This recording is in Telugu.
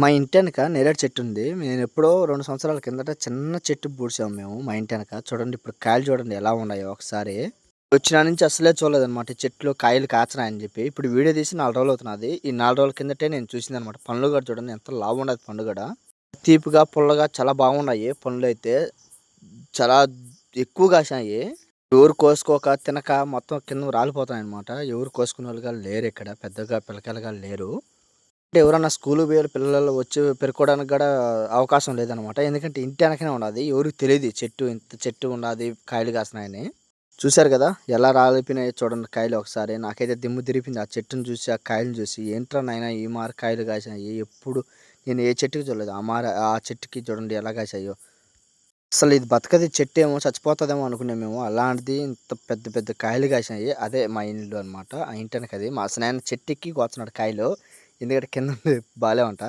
మా ఇంటి వెనక నేరేడు చెట్టు ఉంది. నేను ఎప్పుడో రెండు సంవత్సరాల కిందట చిన్న చెట్టు పూడ్చాము మేము మా ఇంటి వెనక. చూడండి ఇప్పుడు కాయలు చూడండి ఎలా ఉన్నాయో ఒకసారి. వచ్చిన నుంచి అసలే చూడలేదు అనమాట చెట్లు కాయలు కాచనాయని చెప్పి. ఇప్పుడు వీడియో తీసి నాలుగు రోజులు అవుతున్నది. ఈ నాలుగు రోజుల కిందటే నేను చూసింది అనమాట పండ్లు కూడా చూడండి ఎంత లావు ఉండదు పండు కూడా. తీపిగా పుల్లగా చాలా బాగున్నాయి పండ్లు అయితే. చాలా ఎక్కువ కాసాయి ఎవరు కోసుకోక తినక మొత్తం కింద రాలిపోతాయి అనమాట ఎవరు కోసుకునే వాళ్ళుగా లేరు ఇక్కడ. పెద్దగా పిల్లకాయలుగా లేరు. అంటే ఎవరన్నా స్కూల్ పోయే పిల్లలు వచ్చి పెరుకోవడానికి కూడా అవకాశం లేదనమాట ఎందుకంటే ఇంటి వెనకనే ఉన్నది ఎవరికి తెలియదు చెట్టు ఇంత చెట్టు ఉన్నది కాయలు కాసినాయని చూశారు కదా? ఎలా రాలిపోయినాయి చూడండి కాయలు ఒకసారి. నాకైతే దిమ్ము తిరిపింది. ఆ చెట్టును చూసి ఆ కాయలు చూసి ఏంట్రా నాయన ఈ మార కాయలు కాసినాయి? ఎప్పుడు? నేను ఏ చెట్టుకి చూడలేదు. ఆ మార ఆ చెట్టుకి చూడండి ఎలా కాసాయో. అసలు ఇది బతకది చెట్టు ఏమో చచ్చిపోతుందేమో అనుకునే మేము. అలాంటిది ఇంత పెద్ద పెద్ద కాయలు కాసినాయి. అదే మా ఇల్లు అనమాట ఆ ఇంటి వెనక అది మా స్నేహం చెట్టు ఎక్కి కోస్తున్నాడు కాయలు. ఎందుకంటే కింద బాగాలే ఉంటా